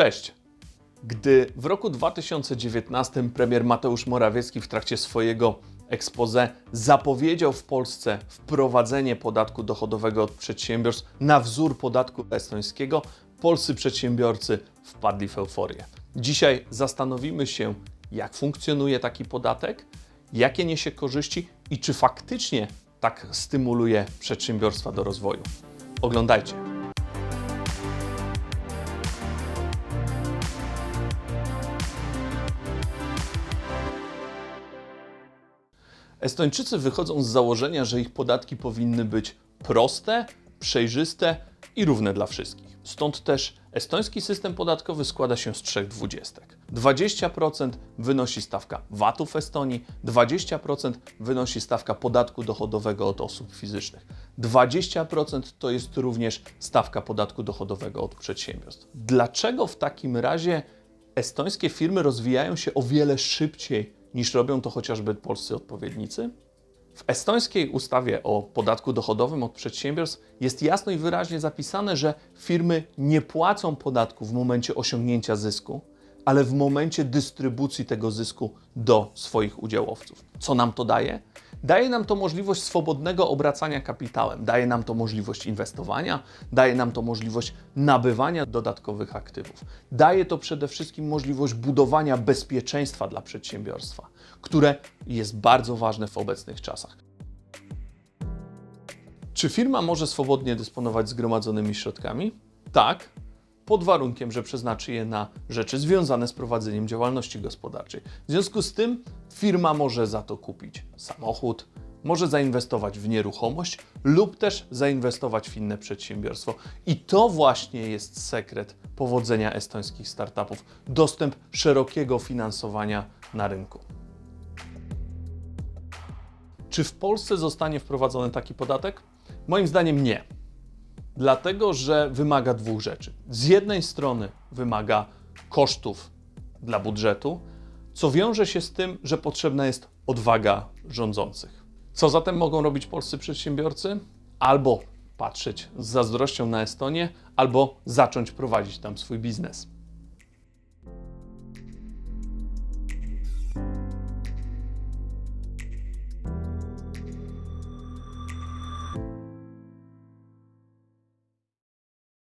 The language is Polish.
Cześć! Gdy w roku 2019 premier Mateusz Morawiecki w trakcie swojego expose zapowiedział w Polsce wprowadzenie podatku dochodowego od przedsiębiorstw na wzór podatku estońskiego, polscy przedsiębiorcy wpadli w euforię. Dzisiaj zastanowimy się, jak funkcjonuje taki podatek, jakie niesie korzyści i czy faktycznie tak stymuluje przedsiębiorstwa do rozwoju. Oglądajcie. Estończycy wychodzą z założenia, że ich podatki powinny być proste, przejrzyste i równe dla wszystkich. Stąd też estoński system podatkowy składa się z trzech dwudziestek. 20% wynosi stawka VAT-u w Estonii, 20% wynosi stawka podatku dochodowego od osób fizycznych. 20% to jest również stawka podatku dochodowego od przedsiębiorstw. Dlaczego w takim razie estońskie firmy rozwijają się o wiele szybciej niż robią to chociażby polscy odpowiednicy? W estońskiej ustawie o podatku dochodowym od przedsiębiorstw jest jasno i wyraźnie zapisane, że firmy nie płacą podatku w momencie osiągnięcia zysku, ale w momencie dystrybucji tego zysku do swoich udziałowców. Co nam to daje? Daje nam to możliwość swobodnego obracania kapitałem, daje nam to możliwość inwestowania, daje nam to możliwość nabywania dodatkowych aktywów. Daje to przede wszystkim możliwość budowania bezpieczeństwa dla przedsiębiorstwa, które jest bardzo ważne w obecnych czasach. Czy firma może swobodnie dysponować zgromadzonymi środkami? Tak, pod warunkiem, że przeznaczy je na rzeczy związane z prowadzeniem działalności gospodarczej. W związku z tym firma może za to kupić samochód, może zainwestować w nieruchomość lub też zainwestować w inne przedsiębiorstwo. I to właśnie jest sekret powodzenia estońskich startupów dostęp szerokiego finansowania na rynku. Czy w Polsce zostanie wprowadzony taki podatek? Moim zdaniem nie. Dlatego, że wymaga dwóch rzeczy. Z jednej strony wymaga kosztów dla budżetu, co wiąże się z tym, że potrzebna jest odwaga rządzących. Co zatem mogą robić polscy przedsiębiorcy? Albo patrzeć z zazdrością na Estonię, albo zacząć prowadzić tam swój biznes.